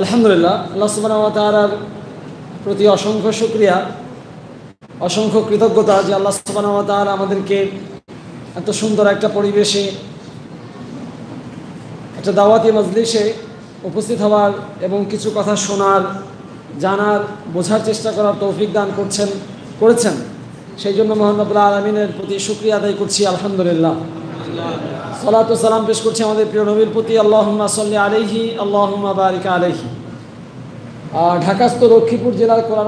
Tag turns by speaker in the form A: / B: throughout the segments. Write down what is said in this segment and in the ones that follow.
A: আলহামদুলিল্লাহ, আল্লাহ সুবাহ প্রতি অসংখ্য শুক্রিয়া, অসংখ্য কৃতজ্ঞতা যে আল্লাহ সুবাহ আমাদেরকে এত সুন্দর একটা পরিবেশে, একটা দাওয়াতি মজলিসে উপস্থিত হওয়ার এবং কিছু কথা শোনার, জানার, বোঝার চেষ্টা করার তৌফিক দান করছেন, করেছেন। সেই জন্য মোহাম্মদুল্লাহ আলমিনের প্রতি শুক্রিয়া আদায় করছি, আলহামদুলিল্লাহ। সালাত সালাম পেশ করছি আমাদের প্রিয় নবীর প্রতি। আল্লাহম্মা সাল্লি আলহি আল্লাহম্মা বারিকা আলহি ঢাকাস্থ লক্ষ্মীপুর জেলার কোরআন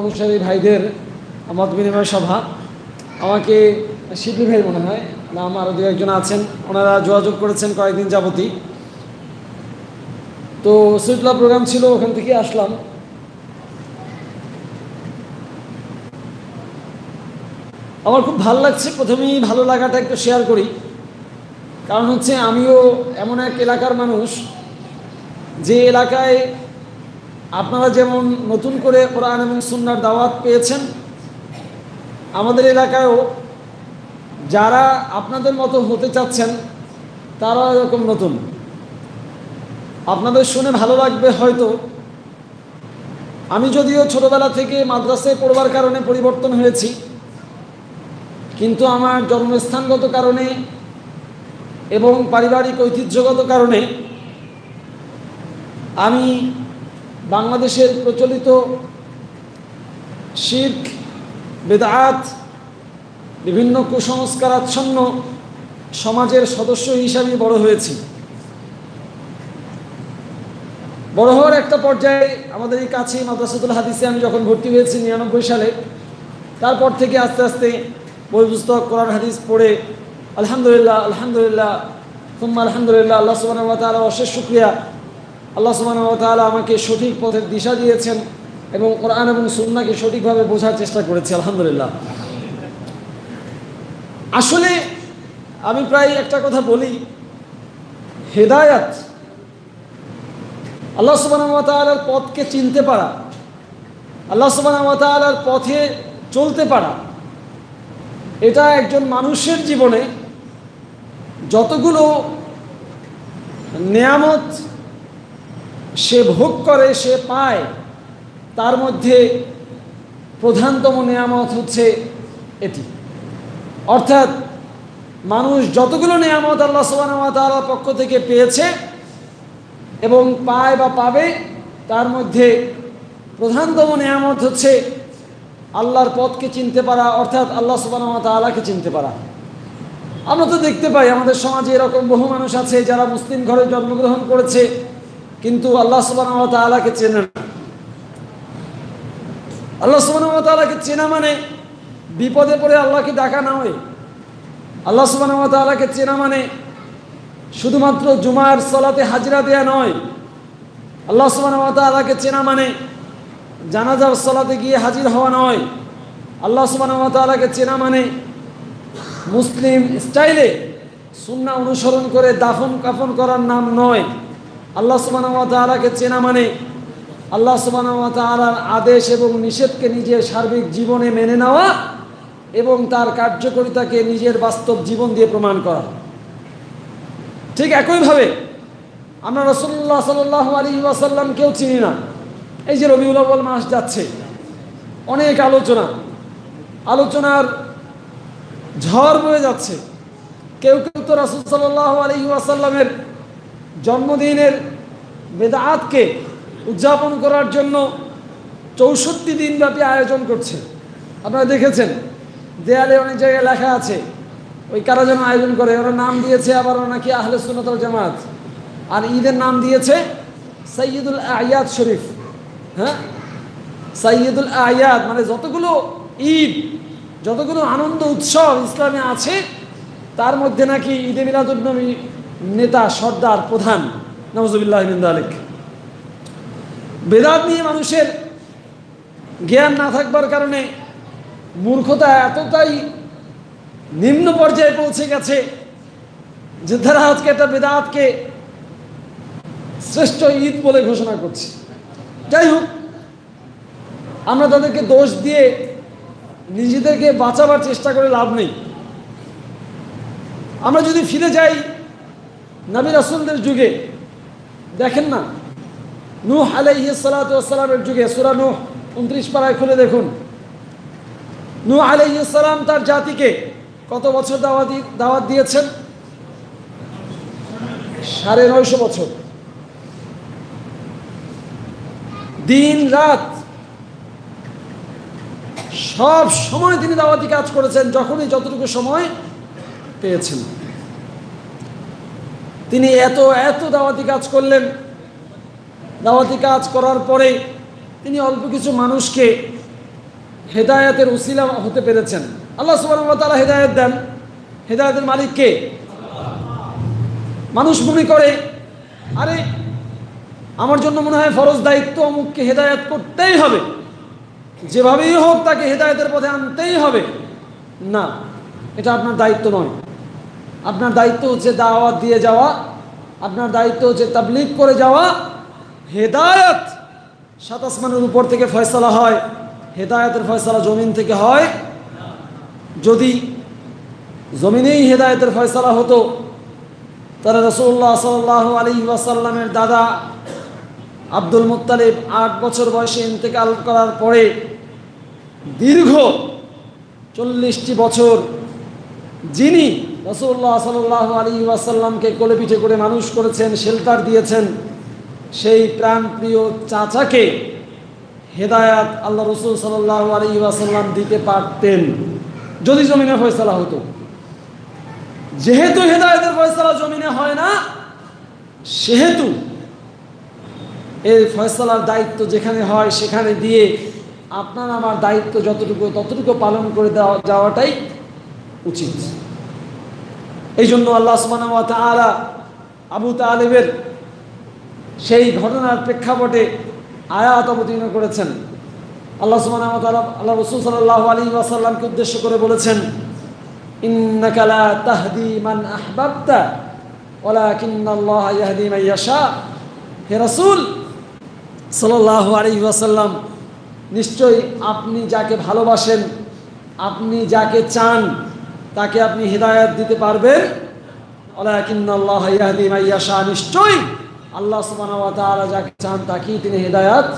A: অনুসারী ভাইদের মত বিনিময় সভা। আমাকে শিবলি ভাই মনে হয় না আমার দু একজন আছেন, ওনারা যোগাযোগ করেছেন কয়েকদিন যাবতী তো সুইটলা প্রোগ্রাম ছিল, ওখান থেকে আসলাম। আমার খুব ভালো লাগছে, প্রথমেই ভালো লাগাটা একটু শেয়ার করি। কারণ হচ্ছে আমিও এমন এক এলাকার মানুষ যে এলাকায় আপনারা যেমন নতুন করে কোরআন এবং সুন্নার দাওয়াত পেয়েছেন, আমাদের এলাকায়ও যারা আপনাদের মতো হতে চাচ্ছেন, তারা এরকম নতুন। আপনাদের শুনে ভালো লাগবে হয়তো। আমি যদিও ছোটবেলা থেকে মাদ্রাসায় পড়বার কারণে পরিবর্তন হয়েছি, কিন্তু আমার জন্মস্থানগত কারণে এবং পারিবারিক ঐতিহ্যগত কারণে আমি বাংলাদেশের প্রচলিত শির্ক বেদাত বিভিন্ন কুসংস্কারাচ্ছন্ন সমাজের সদস্য হিসাবে বড় হয়েছি। বড় হওয়ার একটা পর্যায়ে আমাদের এই কাছে মাদ্রাসাতুল হাদিসে আমি যখন ভর্তি হয়েছি নিরানব্বই সালে, তারপর থেকে আস্তে আস্তে বই পুস্তক, কোরআন, হাদিস পড়ে আলহামদুলিল্লাহ আলহামদুলিল্লাহ। তুম্মা আলহামদুলিল্লাহ, আল্লাহ সুবাহ তালা অশেষ শুক্রিয়া। আল্লাহ সুবাহ তালা আমাকে সঠিক পথের দিশা দিয়েছেন এবং কোরআন এবং সুন্নাকে সঠিকভাবে বোঝার চেষ্টা করেছি, আলহামদুলিল্লাহ। আসলে আমি প্রায় একটা কথা বলি, হেদায়াত, আল্লাহ সুবাহর পথকে চিনতে পারা, আল্লাহ সুবাহর পথে চলতে পারা, এটা একজন মানুষের জীবনে যতগুলো নেয়ামত সে ভোগ করে, সে পায়, তার মধ্যে প্রধানতম নেয়ামত হচ্ছে এটি। অর্থাৎ মানুষ যতগুলো নেয়ামত আল্লাহ সুবাহর পক্ষ থেকে পেয়েছে এবং পায় বা পাবে, তার মধ্যে প্রধানতম নেয়ামত হচ্ছে আল্লাহর পথকে চিনতে পারা, অর্থাৎ আল্লাহ সুবাহ তালাকে চিনতে পারা। আমরা তো দেখতে পাই আমাদের সমাজে এরকম বহু মানুষ আছে যারা মুসলিম ঘরে জন্মগ্রহণ করেছে, কিন্তু আল্লাহ সুবাহ তালাকে চেনে না। আল্লাহ সুবাহ তালাকে চেনা মানে বিপদে পড়ে আল্লাহকে ডাকা না হয়। আল্লাহ সুবাহ তালাকে চেনা মানে শুধুমাত্র জুমার সলাতে হাজিরা দেয়া নয়। আল্লাহ সুবাহ তালাকে চেনা মানে জানাজার সলাতে গিয়ে হাজির হওয়া নয়। আল্লাহ সুবাহকে চেনা মানে মুসলিম স্টাইলে সুন্না অনুসরণ করে দাফন কাফন করার নাম নয়। আল্লাহ সুবাহকে চেনা মানে আল্লাহ সুবাহর আদেশ এবং নিষেধকে নিজের সার্বিক জীবনে মেনে নেওয়া এবং তার কার্যকরিতাকে নিজের বাস্তব জীবন দিয়ে প্রমাণ করা। ঠিক একইভাবে আমরা রসুল্লাহ সাল্লাহ আলী ওয়াসাল্লামকেও চিনি না। এই যে রবিউল মাস যাচ্ছে, অনেক আলোচনা। আলোচনার ঝড় বয়ে যাচ্ছে। কেউ কেউ তো রাসুল সাল্লাহ আলহি আসাল্লামের জন্মদিনের বেদাতকে উদযাপন করার জন্য চৌষট্টি দিনব্যাপী আয়োজন করছে। আপনারা দেখেছেন, দেয়ালে অনেক জায়গায় লেখা আছে, ওই কারা যেন আয়োজন করে, ওরা নাম দিয়েছে আবার নাকি আহলে সুনতল জামাত। আর ঈদের নাম দিয়েছে সৈয়দুল আয়াত শরীফ। হ্যাঁ? সাইয়দুল আয়াত মানে যতগুলো ঈদ যতগুলো আনন্দ উৎসব ইসলামে আছে, তার মধ্যে নাকি ঈদে মিলাদুলনবী নেতা সর্দার প্রধান নওয়াজুবিল্লাহ আলিক বেদাত নিয়ে মানুষের জ্ঞান না থাকবার কারণে মূর্খতা এতটাই নিম্ন পর্যায়ে পৌঁছে গেছে যে তারা আজকে একটা বেদাতকে শ্রেষ্ঠ ঈদ বলে ঘোষণা করছে। যাই হোক, আমরা তাদেরকে দোষ দিয়ে নিজেদেরকে বাঁচাবার চেষ্টা করে লাভ নেই। আমরা যদি ফিরে যাই নবী রাসুলদের যুগে, দেখেন না, নূহ আলাইহি সালামের যুগে, সুরা নূহ উনত্রিশ পাড়ায় খুলে দেখুন। নূহ আলাইহি সালাম তার জাতিকে কত বছর দাওয়াত দাওয়াত দিয়েছেন? সাড়ে নয়শো বছর। দিন রাত সব সময় তিনি দাওয়াতি কাজ করেছেন, যখনই যতটুকু সময় পেয়েছেন। তিনি এত এত দাওয়াতি কাজ করলেন। দাওয়াতি কাজ করার পরে তিনি অল্প কিছু মানুষকে হেদায়তের উসিলা হতে পেরেছেন। আল্লাহ সুবাহ তারা হেদায়ত দেন। হেদায়তের মালিককে মানুষ মনে করে। আরে, আমার জন্য মনে হয় ফরজ দায়িত্ব অমুককে হেদায়ত করতেই হবে। যেভাবেই হোক তাকে হেদায়তের পথে আনতেই হবে। না, এটা আপনার দায়িত্ব নয়। আপনার দায়িত্ব হচ্ছে দাওয়াত দিয়ে যাওয়া, আপনার দায়িত্ব হচ্ছে তাবলিগ করে যাওয়া। হেদায়ত সাত আসমানের উপর থেকে ফয়সলা হয়, হেদায়তের ফয়সলা জমিন থেকে হয়। যদি জমিনেই হেদায়তের ফয়সলা হতো তারা রসুল্লাহ সাল্লাহ আলী ওয়াসাল্লামের দাদা আব্দুল মুত্তালিব আট বছর বয়সে ইন্তেকাল করার পরে দীর্ঘ চল্লিশটি বছর যিনি রসুল্লাহ সাল্লাহ আলী ওয়াসাল্লামকে কোলে পিঠে করে মানুষ করেছেন, শেল্টার দিয়েছেন, সেই প্রাণপ্রিয় চাচাকে হেদায়াত আল্লাহ রসুল সাল্লাহ আলী ওয়াসাল্লাম দিতে পারতেন। যদি জমিনে ফয়সলা হতো। যেহেতু হেদায়তের ফয়সলা জমিনে হয় না, সেহেতু এর ফয়সলার দায়িত্ব যেখানে হয় সেখানে দিয়ে আপনার আমার দায়িত্ব যতটুকু, ততটুকু পালন করে দেওয়া, যাওয়াটাই উচিত। এই জন্য আল্লাহ তাআলা আবু তালেবের সেই ঘটনার প্রেক্ষাপটে আয়াত অবতীর্ণ করেছেন। আল্লাহ সুমান আল্লাহ রসুল সাল্লাহ আলী ওয়াসাল্লামকে উদ্দেশ্য করে বলেছেন ইন্নাকালা তাহদি মান আহবাবতা ওলা কিন্নাল্লাহ ইয়াহদি মাইয়াশা হে রসুল সাল্লাল্লাহু আলাইহি ওয়াসাল্লাম, নিশ্চয়ই আপনি যাকে ভালোবাসেন, আপনি যাকে চান, তাকে আপনি হৃদায়ত দিতে পারবেন। ওলাকিন আল্লাহ ইয়াহদি মান নিশ্চয়ই আল্লাহ ওয়া যাকে চান, তাকেই তিনি হৃদায়ত।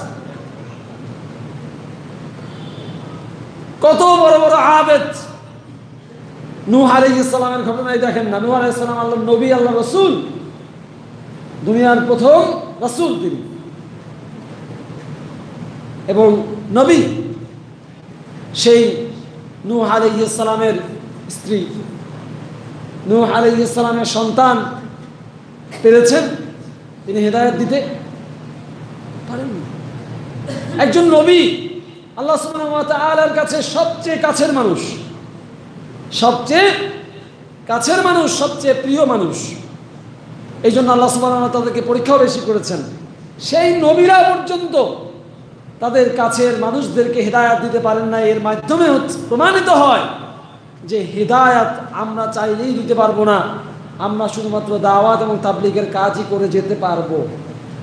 A: কত বড় বড় আবেদ। নূহ আলাইহিস সালামের ঘটনায় দেখেন না, নূহ আলাইহিস সালাম আল্লাহ নবী আল্লাহ রসুল, দুনিয়ার প্রথম রসুল তিনি। এবং নবী, সেই নূহ আলাইহিস সালামের স্ত্রী, নূহ আলাইহিস সালামের সন্তান পেরেছেন, তিনি হেদায়ত দিতে পারেন একজন নবী আল্লাহ তাআলার কাছে সবচেয়ে কাছের মানুষ, সবচেয়ে কাছের মানুষ, সবচেয়ে প্রিয় মানুষ। এই জন্য আল্লাহ সুবাহ তাদেরকে পরীক্ষাও বেশি করেছেন। সেই নবীরা পর্যন্ত তাদের কাছের মানুষদেরকে হেদায়াত দিতে পারেন না। এর মাধ্যমে প্রমাণিত হয় যে হেদায়াত আমরা চাইলেই দিতে পারব না। আমরা শুধুমাত্র দাওয়াত এবং তাবলিগের কাজই করে যেতে পারব।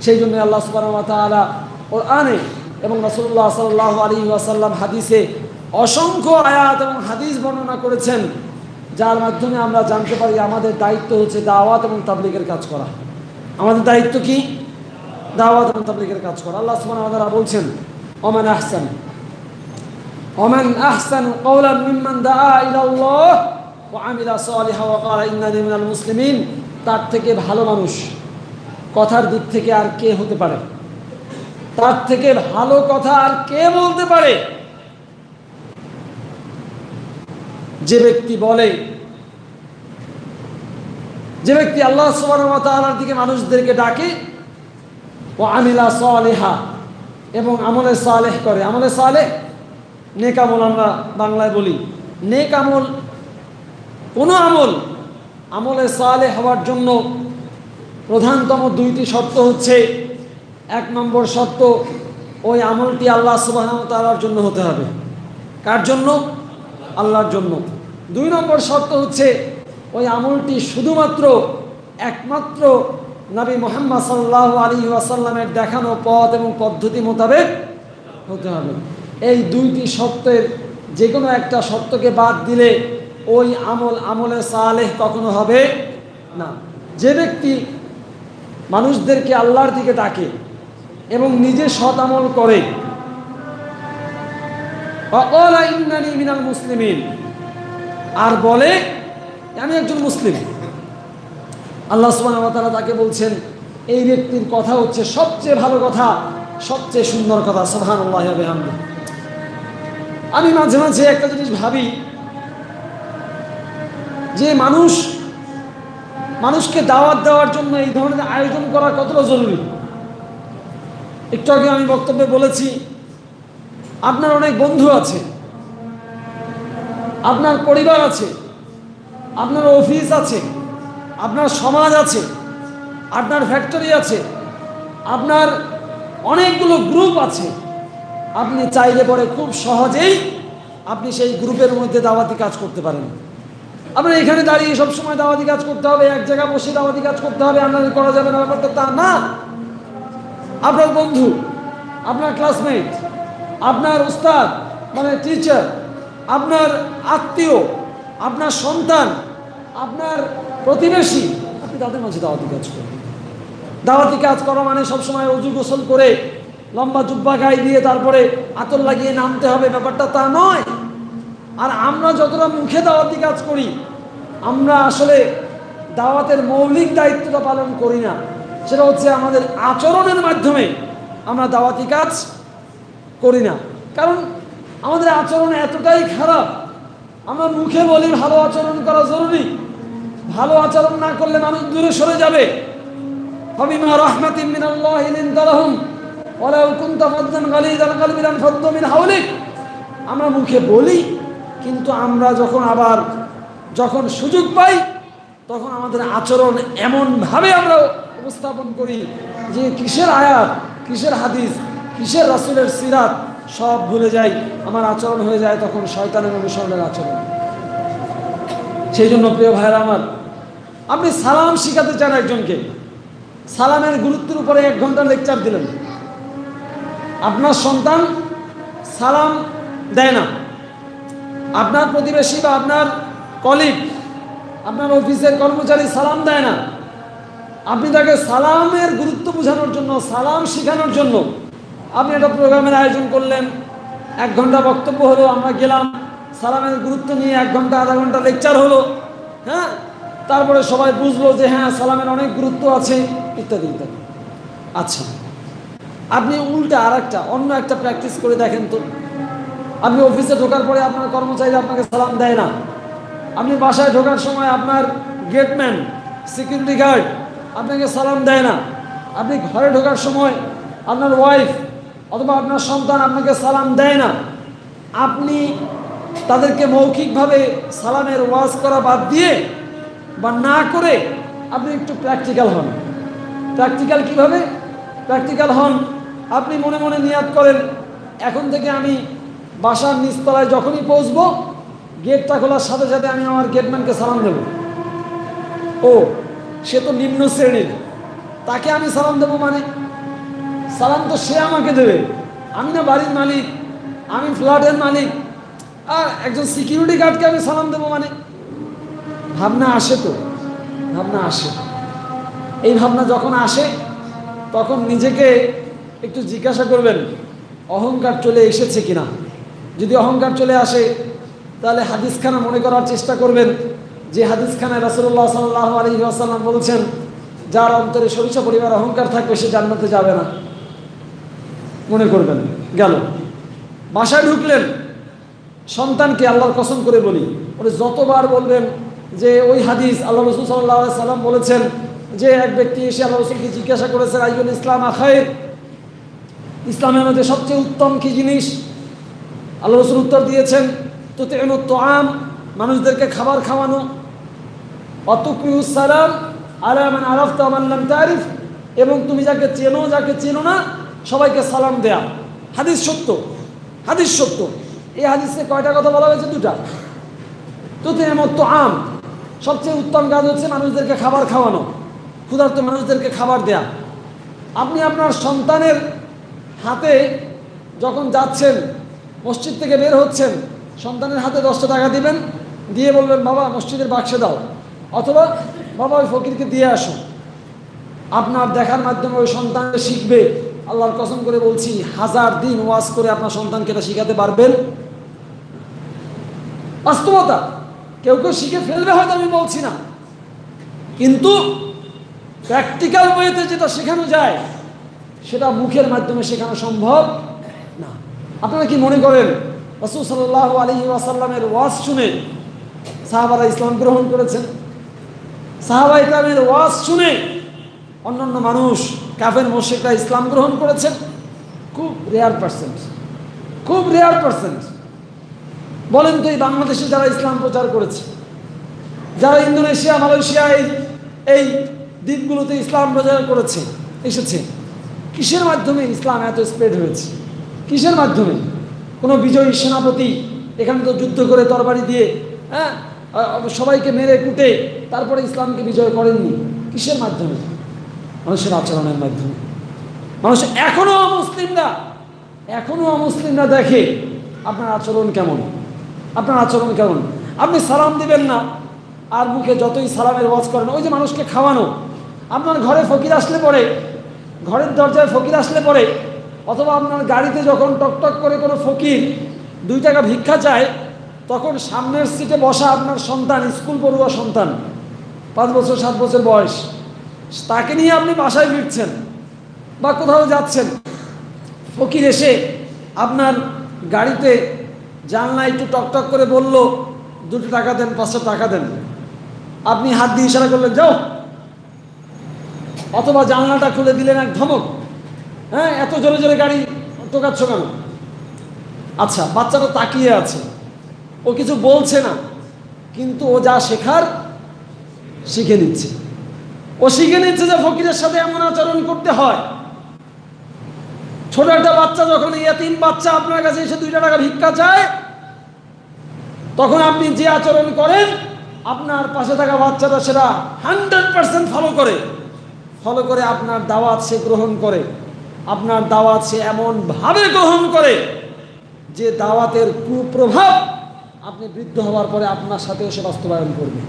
A: সেই জন্য আল্লাহ সুবাহ তালা ও আনে এবং রসুল্লাহ সাল্লাহ আলী ওয়াসাল্লাম হাদিসে অসংখ্য আয়াত এবং হাদিস বর্ণনা করেছেন। যার মাধ্যমে আমরা জানতে পারি আমাদের দায়িত্ব হচ্ছে দাওয়াত এবং তাবলিগের কাজ করা। আমাদের দায়িত্ব কি? দাওয়াত এবং তাবলিগের কাজ করা। আল্লাহ ওয়া তাআলা বলছেন, ওমান আহসান। ওমান আহসান কওলান মিম্মান দাআ ইলা আল্লাহ ওয়া আমিলা সালিহা ওয়া ক্বালা ইন্নানি মিনাল মুসলিমিন। তার থেকে ভালো মানুষ কথার দিক থেকে আর কে হতে পারে? তার থেকে ভালো কথা আর কে বলতে পারে? যে ব্যক্তি বলে, যে ব্যক্তি আল্লাহ সুবাহর দিকে মানুষদেরকে ডাকে ও আমিলা সালেহা, এবং আমলে সালেহ করে। আমলে সালেহ? নেক আমল আমরা বাংলায় বলি। নেক আমল কোনো আমল? আমলে সালে হওয়ার জন্য প্রধানতম দুইটি শর্ত হচ্ছে, এক নম্বর শর্ত, ওই আমলটি আল্লাহ সুবাহ তালার জন্য হতে হবে। কার জন্য? আল্লাহর জন্য। দুই নম্বর শর্ত হচ্ছে, ওই আমলটি শুধুমাত্র একমাত্র নবী মোহাম্মদ সাল্লাহ আলী আসাল্লামের দেখানো পথ এবং পদ্ধতি মোতাবেক হতে হবে। এই দুইটি সত্যের যে কোনো একটা সত্যকে বাদ দিলে ওই আমল আমলে সালেহ কখনো হবে না। যে ব্যক্তি মানুষদেরকে আল্লাহর দিকে ডাকে এবং নিজে সৎ আমল করে মিনাল আর বলে, আমি একজন মুসলিম। আল্লাহ ওয়া তাকে বলছেন, এই ব্যক্তির কথা হচ্ছে সবচেয়ে ভালো কথা, সবচেয়ে সুন্দর কথা বিহামদিহি। আমি মাঝে মাঝে একটা জিনিস ভাবি, যে মানুষ, মানুষকে দাওয়াত দেওয়ার জন্য এই ধরনের আয়োজন করা কতটা জরুরি? একটু আগে আমি বক্তব্যে বলেছি, আপনার অনেক বন্ধু আছে, আপনার পরিবার আছে, আপনার অফিস আছে আপনার সমাজ আছে, আপনার ফ্যাক্টরি আছে, আপনার অনেকগুলো গ্রুপ আছে। আপনি চাইলে পরে খুব সহজেই আপনি সেই গ্রুপের মধ্যে দাওয়াতি কাজ করতে পারেন। আপনার এখানে দাঁড়িয়ে সবসময় দাওয়াতি কাজ করতে হবে, এক জায়গায় বসে দাওয়াতি কাজ করতে হবে, আপনাদের করা যাবে না, ব্যাপারটা তা না। আপনার বন্ধু, আপনার ক্লাসমেট আপনার উস্তাদ মানে টিচার আপনার আত্মীয়, আপনার সন্তান, আপনার প্রতিবেশী, আপনি তাদের মাঝে দাওয়াতি কাজ করবেন দাওয়াতি কাজ করা মানে সবসময় অজু গোসল করে, লম্বা জুব্বা গায়ে দিয়ে তারপরে আতর লাগিয়ে নামতে হবে, ব্যাপারটা তা নয়। আর আমরা যতটা মুখে দাওয়াতি কাজ করি, আমরা আসলে দাওয়াতের মৌলিক দায়িত্বটা পালন করি না। সেটা হচ্ছে আমাদের আচরণের মাধ্যমে আমরা দাওয়াতি কাজ করি না। কারণ আমাদের আচরণ এতটাই খারাপ, আমরা মুখে বলি ভালো আচরণ করা জরুরি ভালো আচরণ না করলে মানুষ দূরে সরে যাবে। হবিমা রহমাতিম মিনাল্লাহ তালাহুম ওলাউ কুন্তা ফদ্দান গালিদ আল গালবিলান ফদ্দমিন হাউলিক আমরা মুখে বলি, কিন্তু আমরা যখন আবার যখন সুযোগ পাই, তখন আমাদের আচরণ এমনভাবে আমরা উপস্থাপন করি যে কিসের আয়াত, কিসের হাদিস, কিসের রাসুলের সিরাত, সব ভুলে যায় আমার আচরণ হয়ে যায় তখন শয়তানের অনুসরণের আচরণ। সেই জন্য প্রিয় ভাইয়েরা আমার, আপনি সালাম শিখাতে চান একজনকে। সালামের গুরুত্বের উপরে এক ঘণ্টা লেকচার দিলেন। আপনার সন্তান সালাম দেয় না। আপনার প্রতিবেশী বা আপনার কলিগ আপনার অফিসের কর্মচারী সালাম দেয় না। আপনি তাকে সালামের গুরুত্ব বোঝানোর জন্য, সালাম শেখানোর জন্য আপনি একটা প্রোগ্রামের আয়োজন করলেন। এক ঘণ্টা বক্তব্য হলো, আমরা গেলাম। সালামের গুরুত্ব নিয়ে এক ঘণ্টা, আধা ঘণ্টা লেকচার হলো। হ্যাঁ? তারপরে সবাই বুঝলো যে হ্যাঁ সালামের অনেক গুরুত্ব আছে, ইত্যাদি ইত্যাদি। আচ্ছা আপনি উল্টা আর একটা অন্য একটা প্র্যাকটিস করে দেখেন তো। আপনি অফিসে ঢোকার পরে আপনার কর্মচারী আপনাকে সালাম দেয় না। আপনি বাসায় ঢোকার সময় আপনার গেটম্যান সিকিউরিটি গার্ড আপনাকে সালাম দেয় না। আপনি ঘরে ঢোকার সময় আপনার ওয়াইফ অথবা আপনার সন্তান আপনাকে সালাম দেয় না। আপনি তাদেরকে মৌখিকভাবে সালামের ওয়াজ করা বাদ দিয়ে বা না করে আপনি একটু প্র্যাকটিক্যাল হন। প্র্যাকটিক্যাল কীভাবে? প্র্যাকটিক্যাল হন, আপনি মনে মনে নিয়াদ করেন, এখন থেকে আমি বাসার নিচতলায় যখনই পৌঁছবো, গেটটা খোলার সাথে সাথে আমি আমার গেটম্যানকে সালাম দেব। ও, সে তো নিম্ন শ্রেণির, তাকে আমি সালাম দেবো মানে? সালাম তো সে আমাকে দেবে। আমি না বাড়ির মালিক, আমি ফ্ল্যাটের মালিক আর একজন সিকিউরিটি গার্ডকে আমি সালাম দেবো মানে ভাবনা আসে তো, ভাবনা আসে। এই ভাবনা যখন আসে, তখন নিজেকে একটু জিজ্ঞাসা করবেন, অহংকার চলে এসেছে কিনা? যদি অহংকার চলে আসে, তাহলে হাদিসখানা মনে করার চেষ্টা করবেন যে হাদিসখানায় রাসুল্লাহ সাল্লাহ আলী আসাল্লাম বলছেন, যার অন্তরে সরিষা পরিবার অহংকার থাকবে, সে জান্নাতে যাবে না। মনে করবেন, গেল। বাসায় ঢুকলেন সন্তানকে আল্লাহর কসম করে বলি। ওরে যতবার বলবেন যে ওই হাদিস আল্লাহ রসুল সাল্লাহ সাল্লাম বলেছেন যে এক ব্যক্তি এসে আল্লাহ রসুলকে জিজ্ঞাসা করেছেন আইবুল ইসলাম আখায়ের ইসলামের মধ্যে সবচেয়ে উত্তম কি জিনিস? আল্লাহ রসুল উত্তর দিয়েছেন তো তেন তো আম মানুষদেরকে খাবার খাওয়ানো। অতুকুসালাম আলামান আরফ তামাল্লাম তারিফ এবং তুমি যাকে চেনো যাকে চেনো না, সবাইকে সালাম দেয়া। হাদিস সত্য। হাদিস সত্য। এই হাদিসে কয়টা কথা বলা হয়েছে? দুটা। তো তেমত আম সবচেয়ে উত্তম কাজ হচ্ছে মানুষদেরকে খাবার খাওয়ানো, ক্ষুধার্ত মানুষদেরকে খাবার দেয়া। আপনি আপনার সন্তানের হাতে যখন যাচ্ছেন, মসজিদ থেকে বের হচ্ছেন, সন্তানের হাতে দশটা টাকা দিবেন, দিয়ে বলবেন, বাবা, মসজিদের বাক্সে দাও। অথবা, বাবা, ওই ফকিরকে দিয়ে আসো। আপনার দেখার মাধ্যমে ওই সন্তান শিখবে। আল্লাহর কসম করে বলছি, হাজার দিন ওয়াজ করে আপনার সন্তানকে এটা শিখাতে পারবেন। বাস্তবতা। কেউ কেউ শিখে ফেলবে হয়তো, আমি বলছি না। কিন্তু প্র্যাকটিক্যাল ওয়েতে যেটা শেখানো যায়, সেটা মুখের মাধ্যমে শেখানো সম্ভব না। আপনারা কি মনে করেন, রসুল সাল্লাহ আলী ওয়াসাল্লামের ওয়াজ শুনে সাহাবারা ইসলাম গ্রহণ করেছেন? সাহাবা ইকরামের ওয়াজ শুনে অন্যান্য মানুষ, কাফের মোশেকরা ইসলাম গ্রহণ করেছেন? খুব রেয়ার পার্সেন্ট খুব রেয়ার পার্সেন্ট বলেন তো এই বাংলাদেশে যারা ইসলাম প্রচার করেছে, যারা ইন্দোনেশিয়া মালয়েশিয়া এই দ্বীপগুলোতে ইসলাম প্রচার করেছে, এসেছে, কিসের মাধ্যমে ইসলাম এত স্প্রেড হয়েছে? কিসের মাধ্যমে? কোনো বিজয়ী সেনাপতি এখানে তো যুদ্ধ করে তরবারি দিয়ে হ্যাঁ সবাইকে মেরে কুটে তারপরে ইসলামকে বিজয় করেননি, কিসের মাধ্যমে? মানুষের আচরণের মাধ্যমে। মানুষ এখনও মুসলিমরা এখনও মুসলিমরা দেখে আপনার আচরণ কেমন? আপনার আচরণ কেমন? আপনি সালাম দিবেন না, আর মুখে যতই সালামের ওয়াজ করেন, ওই যে মানুষকে খাওয়ানো। আপনার ঘরে ফকির আসলে পরে ঘরের দরজায় ফকির আসলে পরে অথবা আপনার গাড়িতে যখন টকটক করে কোনো ফকির দুই টাকা ভিক্ষা চায়, তখন সামনের সিটে বসা আপনার সন্তান, স্কুল পড়ুয়া সন্তান, পাঁচ বছর, সাত বছর বয়স। তাকে নিয়ে আপনি বাসায় ফিরছেন বা কোথাও যাচ্ছেন। ফকির এসে আপনার গাড়িতে জানলা একটু টকটক করে বলল, দুটো টাকা দেন, পাঁচশো টাকা দেন। আপনি হাত দিয়ে ইশারা করলেন, যাও। অথবা জানলাটা খুলে দিলেন এক ধমক হ্যাঁ এত জোরে জোরে গাড়ি টোকাচ্ছ কেন? আচ্ছা বাচ্চাটা তাকিয়ে আছে। ও কিছু বলছে না, কিন্তু ও যা শেখার শিখে নিচ্ছে। ও শিখে নিচ্ছে যে ফকিরের সাথে এমন আচরণ করতে হয়। ছোট একটা বাচ্চা যখন তিন বাচ্চা আপনার কাছে এসে দুইটা টাকা ভিক্ষা চায়, তখন আপনি যে আচরণ করেন, আপনার পাশে থাকা বাচ্চাটা সেটা হান্ড্রেড পার্সেন্ট ফলো করে। ফলো করে আপনার দাওয়াত সে গ্রহণ করে। আপনার দাওয়াত সে এমনভাবে গ্রহণ করে যে দাওয়াতের কুপ্রভাব আপনি বৃদ্ধ হওয়ার পরে আপনার সাথেও সে বাস্তবায়ন করবে।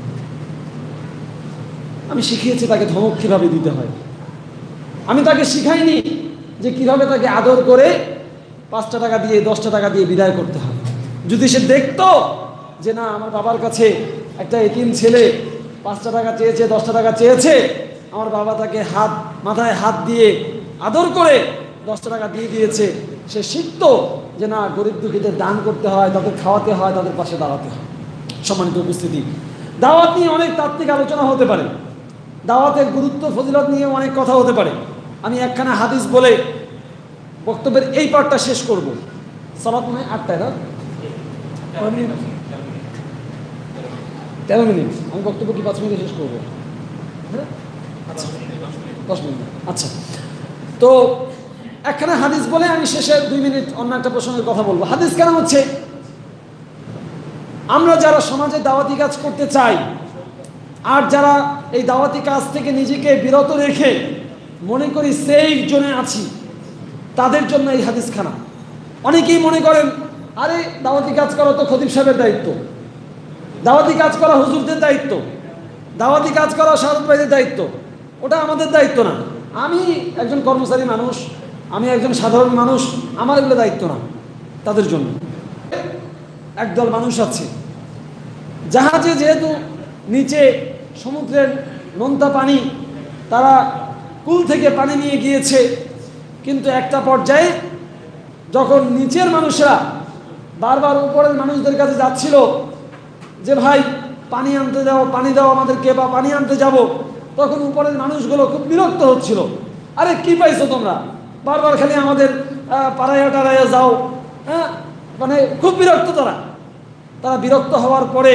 A: আমি শিখিয়েছি তাকে ধমক কীভাবে দিতে হয়। আমি তাকে শিখাইনি যে কীভাবে তাকে আদর করে পাঁচটা টাকা দিয়ে, দশটা টাকা দিয়ে বিদায় করতে হবে। যদি সে দেখতো যে না, আমার বাবার কাছে একটা এতিম ছেলে পাঁচটা টাকা চেয়েছে, দশটা টাকা চেয়েছে, আমার বাবা তাকে হাত, মাথায় হাত দিয়ে আদর করে দশটা টাকা দিয়ে দিয়েছে, সে শিখত যে না, গরিব দুঃখীদের দান করতে হয়, তাদের খাওয়াতে হয়, তাদের পাশে দাঁড়াতে হয়। সম্মানিত উপস্থিতি। দাওয়াত নিয়ে অনেক তাত্ত্বিক আলোচনা হতে পারে। দাওয়াতের গুরুত্ব, ফজিলত নিয়ে অনেক কথা হতে পারে। আমি একখানা হাদিস বলে বক্তব্যের এই পার্টটা শেষ করব। সালাত মনে আটটায় না তেরো মিনিট। আমি বক্তব্য কি পাঁচ মিনিটে শেষ করব? হ্যাঁ? আচ্ছা। দশ মিনিট। আচ্ছা। তো একখানা হাদিস বলে আমি শেষে দুই মিনিট অন্য একটা প্রসঙ্গের কথা বলব। হাদিস কেন হচ্ছে? আমরা যারা সমাজে দাওয়াতি কাজ করতে চাই, আর যারা এই দাওয়াতি কাজ থেকে নিজেকে বিরত রেখে মনে করি সেফ জোনে আছি। তাদের জন্য এই হাদিসখানা। অনেকেই মনে করেন, আরে দাওয়াতি কাজ করা তো খতিব সাহেবের দায়িত্ব। দাওয়াতি কাজ করা হুজুরদের দায়িত্ব। দাওয়াতি কাজ করা শারদ ভাইদের দায়িত্ব। ওটা আমাদের দায়িত্ব না। আমি একজন কর্মচারী মানুষ, আমি একজন সাধারণ মানুষ, আমার এগুলো দায়িত্ব না, তাদের জন্য। একদল মানুষ আছে। জাহাজে যেহেতু নিচে সমুদ্রের নোনতা পানি, তারা কুল থেকে পানি নিয়ে গিয়েছে। কিন্তু একটা পর্যায়ে যখন নিচের মানুষরা বারবার উপরের মানুষদের কাছে যাচ্ছিল যে, ভাই, পানি আনতে যাও পানি দাও আমাদেরকে বা পানি আনতে যাব। তখন উপরের মানুষগুলো খুব বিরক্ত হচ্ছিল। আরে, কি পাইছো তোমরা? বারবার খালি আমাদের পাড়াইয়া টাড়াইয়া যাও। হ্যাঁ মানে খুব বিরক্ত তারা। তারা বিরক্ত হওয়ার পরে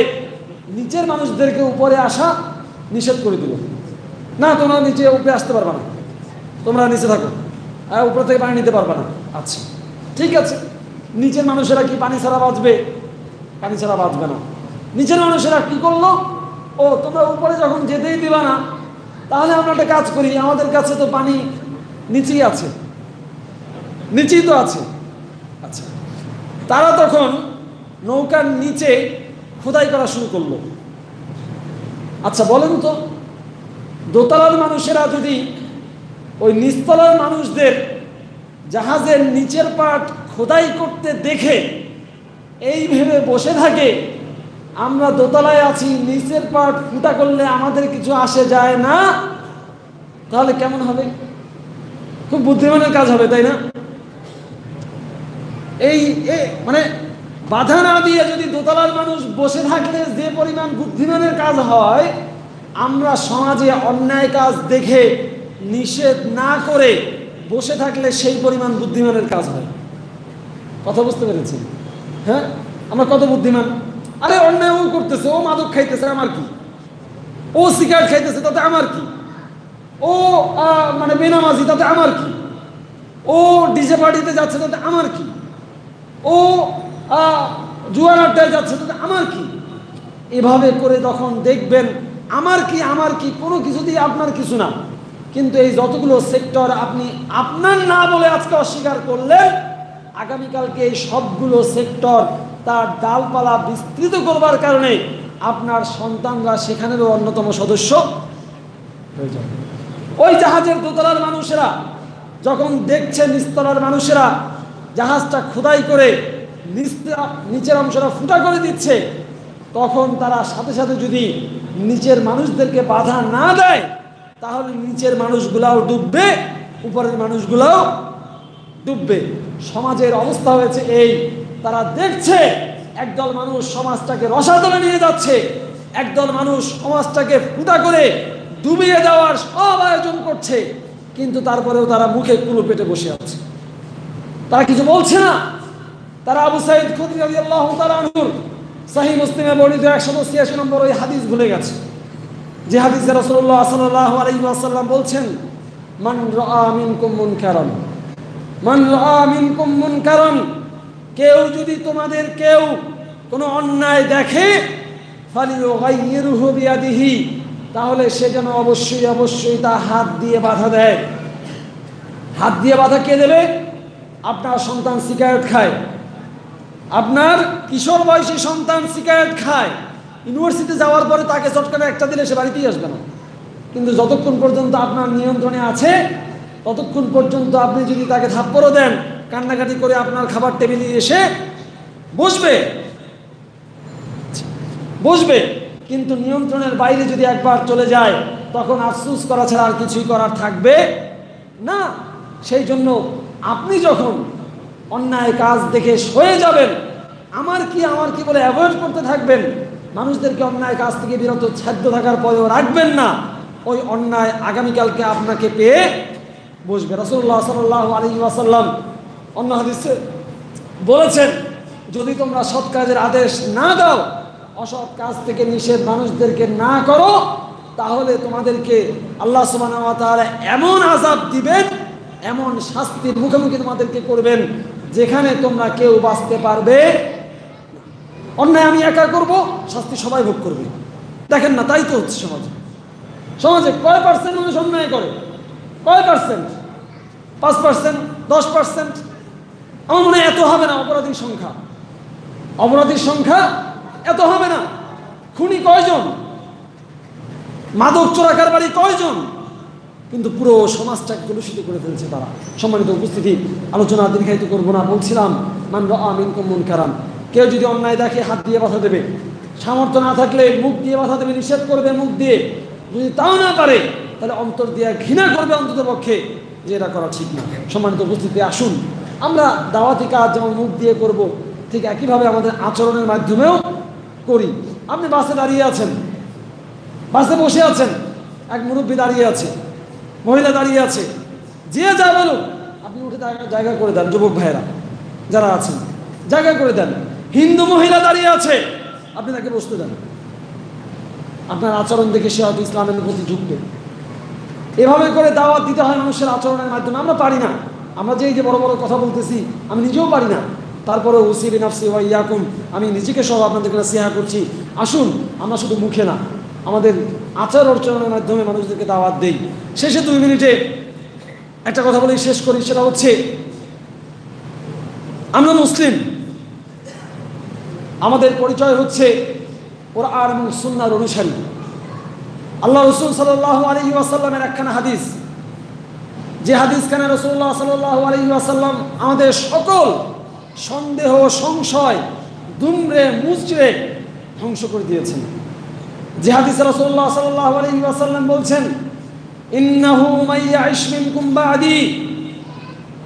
A: নিচের মানুষদেরকে উপরে আসা নিষেধ করে দিল। না, তোমরা নিচে উপরে আসতে পারবে না। তোমরা নিচে থাকো। আর উপরে থেকে পানি নিতে পারবে না। আচ্ছা ঠিক আছে। নিচের মানুষেরা কি পানি ছাড়া বাঁচবে? পানি ছাড়া বাঁচবে না। নিচের মানুষেরা কি করল? ও, তোমরা উপরে যখন যেতেই দিবা না, তাহলে আমরা একটা কাজ করি। আমাদের কাছে তো পানি নিচেই আছে। নিচেই তো আছে। আচ্ছা তারা তখন নৌকার নিচে খোদাই করা শুরু করল। আচ্ছা বলেন তো। দোতলার মানুষেরা যদি ওই নিচতলার মানুষদের জাহাজের নিচের পাট খোদাই করতে দেখে, এই ভেবে বসে থাকে, আমরা দোতলায় আছি, নিচের পাট ফুটা করলে আমাদের কিছু আসে যায় না, তাহলে কেমন হবে? খুব বুদ্ধিমানের কাজ হবে, তাই না? এই মানে বাধা না দিয়ে যদি দোতলার মানুষ বসে থাকলে যে পরিমাণ বুদ্ধিমানের কাজ হয় আমরা সমাজে অন্যায় কাজ দেখে নিষেধ না করে বসে থাকলে সেই পরিমাণ বুদ্ধিমানের কাজ হয়। কথা বুঝতে পেরেছি? হ্যাঁ? আমরা কত বুদ্ধিমান? আরে অন্যায় ও করতেছে, ও মাদক খাইতেছে, আমার কি? ও সিগারেট খাইতেছে, তাতে আমার কি? ও মানে বেনামাজি, তাতে আমার কি? ও ডিজে পার্টিতে যাচ্ছে, তাতে আমার কি? ও জুয়ার আড্ডায় যাচ্ছে, তাতে আমার কি? এভাবে করে তখন দেখবেন আমার কি আমার কি, কোনো কিছু দিয়ে আপনার কিছু না। কিন্তু এই যতগুলো সেক্টর আপনি আপনার না বলে আজকে অস্বীকার করলেন, আগামীকালকে এই সবগুলো সেক্টর তার ডালপালা বিস্তৃত করবার কারণে আপনার সন্তানরা সেখানেরও অন্যতম সদস্য ওই জাহাজের দোতলার মানুষেরা, যখন দেখছে নিস্তলার মানুষেরা জাহাজটা খোদাই করে নিচের অংশটা ফুটা করে দিচ্ছে তখন তারা সাথে সাথে যদি নিচের মানুষদেরকে বাধা না দেয়, তাহলে নিচের মানুষগুলাও ডুববে, উপরের মানুষগুলাও ডুববে। সমাজের অবস্থা হয়েছে এই। তারা দেখছে একদল মানুষ সমাজটাকে রসাতলে নিয়ে যাচ্ছে। একদল মানুষ সমাজটাকে ফুটা করে ডুবিয়ে দেওয়ার সব আয়োজন করছে। কিন্তু তারপরেও তারা মুখে কুলো পেটে বসে আছে। তারা কিছু বলছে না। তারা আবু সাইদ খুদ্রি আল্লাহ তালানুর সাহি মুসলিমে বর্ণিত একশো ছিয়াশি নম্বর ওই হাদিস ভুলে গেছে। যে হাদিসে রসল্লাহ সাল্লাহ আলাইসাল্লাম বলছেন, মান রামিন কুমুন কারণ মান রামিন কুমুন কারণ কেউ যদি তোমাদের কেউ কোনো অন্যায় দেখে ফালিও গাইয়েরুহ বিয়াদিহি। তাহলে সে যেন অবশ্যই অবশ্যই তা হাত দিয়ে বাধা দেয়। হাত দিয়ে বাধা কে দেবে? আপনার সন্তান সিগারেট খায়। আপনার কিশোর বয়সী সন্তান সিগারেট খায়, ইউনিভার্সিটি যাওয়ার পরে তাকে চটকানে একটা দিলে সে বাড়িতেই আসবে না। কিন্তু যতক্ষণ পর্যন্ত আপনার নিয়ন্ত্রণে আছে, ততক্ষণ পর্যন্ত আপনি যদি তাকে থাপ্পড়ও দেন, কান্নাকাটি করে আপনার খাবার টেবিলে এসে বসবে। বসবে। কিন্তু নিয়ন্ত্রণের বাইরে যদি একবার চলে যায়, তখন আফসুস করা ছাড়া আর কিছুই করার থাকবে না। সেই জন্য আপনি যখন অন্যায় কাজ দেখে সয়ে যাবেন। আমার কি আমার কি বলে অ্যাভয়েড করতে থাকবেন? মানুষদেরকে অন্যায় কাজ থেকে বিরত ছাদ্য থাকার পরেও রাখবেন না। ওই অন্যায় আগামীকালকে আপনাকে পেয়ে বসবে। রসুল্লাহ সাল্লাহ আলী ওয়াসাল্লাম অন্য হাদিসে বলেছেন, যদি তোমরা সৎ কাজের আদেশ না দাও, অসৎ কাজ থেকে নিষেধ মানুষদেরকে না করো, তাহলে তোমাদেরকে আল্লাহ সুবাহ এমন আজাব দিবেন, এমন শাস্তির মুখোমুখি তোমাদেরকে করবেন যেখানে তোমরা কেউ বাঁচতে পারবে। অন্যায় আমি একা করব, শাস্তি সবাই ভোগ করবে। দেখেন না, তাই তো হচ্ছে সমাজে। সমাজে কয় পার্সেন্ট মানুষ অন্যায় করে? কয় পার্সেন্ট পাঁচ পার্সেন্ট দশ পার্সেন্ট আমার মনে এত হবে না অপরাধীর সংখ্যা। অপরাধীর সংখ্যা এত হবে না। খুনি কয়জন? মাদক চোরাকার বাড়ি কয়জন? কিন্তু পুরো সমাজটাকে কলুষিত করে ফেলছে তারা। সম্মানিত উপস্থিতি, আলোচনা দীর্ঘায়িত করব না, বলছিলাম, মান আমিন কমন কারাম কেউ যদি অন্যায় দেখে হাত দিয়ে বাধা দেবে, সামর্থ্য না থাকলে মুখ দিয়ে বাধা দেবে, নিষেধ করবে মুখ দিয়ে, যদি তাও না পারে, তাহলে অন্তর দিয়ে ঘৃণা করবে অন্তত পক্ষে, যে এটা করা ঠিক না। সম্মানিত উপস্থিতি, আসুন, আমরা দাওয়াতি কাজ যেমন মুখ দিয়ে করব, ঠিক একইভাবে আমাদের আচরণের মাধ্যমেও করি। আপনি বাসে দাঁড়িয়ে আছেন, বাসে বসে আছেন, এক মুরব্বী দাঁড়িয়ে আছে। মহিলা দাঁড়িয়ে আছে। যে যা বলুন আপনি উঠে জায়গা করে দেন, যুবক ভাইয়েরা, যারা আছেন, জায়গা করে দেন। হিন্দু মহিলা দাঁড়িয়ে আছে, আপনি তাকে বসতে দেন। আপনার আচরণ দেখে সে হয়তো ইসলামের প্রতি ঝুঁকবে। এভাবে করে দাওয়াত দিতে হয় মানুষের আচরণের মাধ্যমে, আমরা পারি না। আমরা যে এই যে বড় বড় কথা বলতেছি, আমি নিজেও পারি না। তারপরে ওসিবি নাফসি ওয়া ইয়াকুম, আমি নিজেকে সহ আপনাদেরকে সিহা করছি। আসুন, আমরা শুধু মুখে না। আমাদের আচার আচরণের মাধ্যমে মানুষদেরকে দাওয়াত দেই। শেষে দুই মিনিটে একটা কথা বলেই শেষ করি, সেটা হচ্ছে, আমরা মুসলিম। আমাদের পরিচয় হচ্ছে ওরা আর এবং সুন্নার অনুসারী। আল্লাহ রসুল সাল্লাহ আলী ওয়াসাল্লামের একখানা হাদিস। যে হাদিস খানে রসুল্লাহ সাল্লাহ আলহিহাসাল্লাম আমাদের সকল সন্দেহ, সংশয় দুমড়ে মুচড়ে ধ্বংস করে দিয়েছেন। যে হাদিস রসুল্লাহ সাল্লাহ আলহিহাসাল্লাম বলছেন, ইন্নাহু মাইয়া ইসমিন কুম্বাদি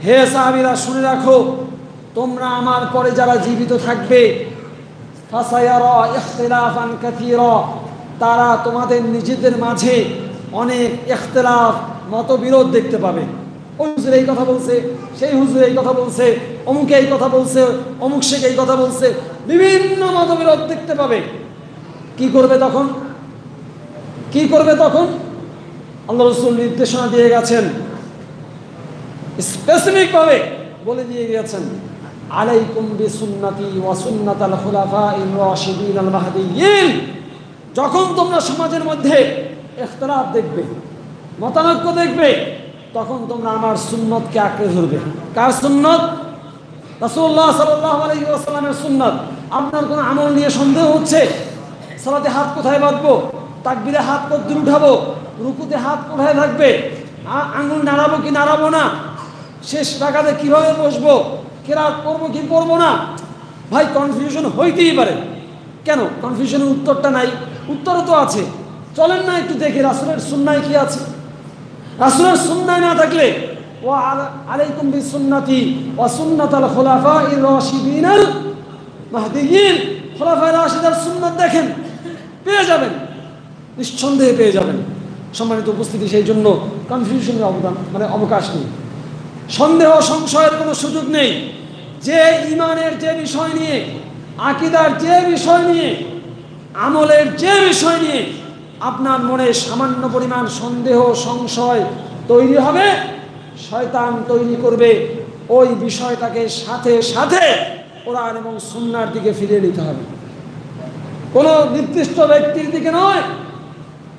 A: হে সাহাবিরা, শুনে রাখো, তোমরা আমার পরে যারা জীবিত থাকবে, ফাসায়ারা ইখতিলাফান কাথীরা, তারা তোমাদের নিজেদের মাঝে অনেক ইখতিলাফ, মতবিরোধ দেখতে পাবে। ওই হুজুর এই কথা বলছে, সেই হুজুর এই কথা বলছে, অমুকে এই কথা বলছে, অমুক শেখ এই কথা বলছে, বিভিন্ন মতবিরোধ দেখতে পাবে। কি করবে তখন? কি করবে তখন? আল্লাহ রসুল নির্দেশনা দিয়ে গেছেন। স্পেসিফিকভাবে বলে দিয়ে গিয়েছেন আলাইকুম বিসুন্নতি ওয়া সুন্নাতাল খুলাফাইর রাশিদিন আল মাহদিয়িন যখন তোমরা সমাজের মধ্যে ইখতিলাফ দেখবে, মতানৈক্য দেখবে, তখন তোমরা আমার সুন্নতকে আঁকড়ে ধরবে। কার সুন্নত? রাসূলুল্লাহ সাল্লাল্লাহু আলাইহি ওয়াসাল্লামের সুন্নত। আপনার কোনো আমল নিয়ে সন্দেহ হচ্ছে? সালাতে হাত কোথায় বাঁধবো? তাকবিরে হাত কদ্দুর উঠাবো, রুকুতে হাত কোথায় থাকবে আঙুল নাড়াবো কি নাড়াবো না? শেষ টাকাতে কীভাবে বসবো? কেরাত করব কি করব না? ভাই কনফিউশন হইতেই পারে। কেন? কনফিউশনের উত্তরটা নাই। উত্তরও তো আছে। চলেন না একটু দেখি, রাসুলের সুন্নায় কি আছে? রাসুলের সুন্নায় না থাকলে ও আলাইকুম বি সুন্নাতি ও সুন্নাতাল খোলাফা ইর রশিদিন আল মাহদিয়িন। খোলাফা রাশিদার সুন্নাত দেখেন, পেয়ে যাবেন। নিঃসন্দেহে পেয়ে যাবেন। সম্মানিত উপস্থিতি, সেই জন্য কনফিউশনের অবদান মানে অবকাশ নেই। সন্দেহ সংশয়ের কোনো সুযোগ নেই। যে ইমানের যে বিষয় নিয়ে, আকিদার যে বিষয় নিয়ে, আমলের যে বিষয় নিয়ে আপনার মনে সামান্য পরিমাণ সন্দেহ সংশয় তৈরি হবে, শয়তান তৈরি করবে। ওই বিষয়টাকে সাথে সাথে কোরআন এবং সুন্নার দিকে ফিরিয়ে নিতে হবে। কোনো নির্দিষ্ট ব্যক্তির দিকে নয়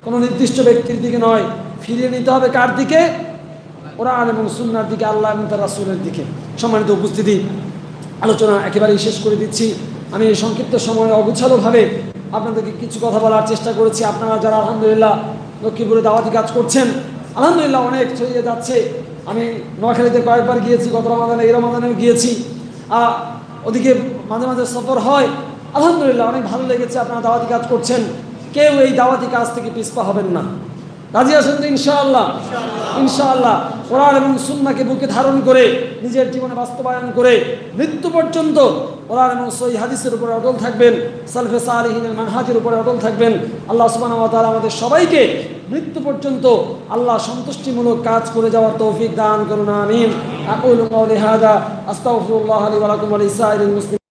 A: কোনো নির্দিষ্ট ব্যক্তির দিকে নয়। ফিরিয়ে নিতে হবে কার দিকে? কোরআন এবং সুন্নার দিকে, আল্লাহ এবং তার রাসুলের দিকে। সম্মানিত উপস্থিতি, আলোচনা একেবারেই শেষ করে দিচ্ছি। আমি এই সংক্ষিপ্ত সময়ে অগুচ্ছালোভাবে আপনাদেরকে কিছু কথা বলার চেষ্টা করেছি। আপনারা যারা আলহামদুলিল্লাহ লক্ষ্মীপুরে দাওয়াতি কাজ করছেন, আলহামদুলিল্লাহ অনেক ছড়িয়ে যাচ্ছে। আমি নোয়াখালীতে কয়েকবার গিয়েছি, গত রমাদানে, এই রমাদানেও গিয়েছি। ওদিকে মাঝে মাঝে সফর হয়। আলহামদুলিল্লাহ অনেক ভালো লেগেছে। আপনারা দাওয়াতি কাজ করছেন। কেউ এই দাওয়াতি কাজ থেকে পিছপা হবেন না। রাজি আছেন তো ইনশাআল্লাহ? ইনশাআল্লাহ। কোরআন এবং সুন্নাকে বুকে ধারণ করে নিজের জীবনে বাস্তবায়ন করে মৃত্যু পর্যন্ত কোরআন এবং সই হাদিসের উপরে অটল থাকবেন সালফে সালিহিনের মানহাজের উপরে অটল থাকবেন। আল্লাহ সুবহানাহু ওয়া আমাদের সবাইকে মৃত্যু পর্যন্ত আল্লাহ সন্তুষ্টিমূলক কাজ করে যাওয়ার তৌফিক দান করুন আমিন। আকুলু কাওলি হাদা আস্তাগফিরুল্লাহ লি ওয়া লাকুম ওয়া লিসাইরিল মুসলিমিন।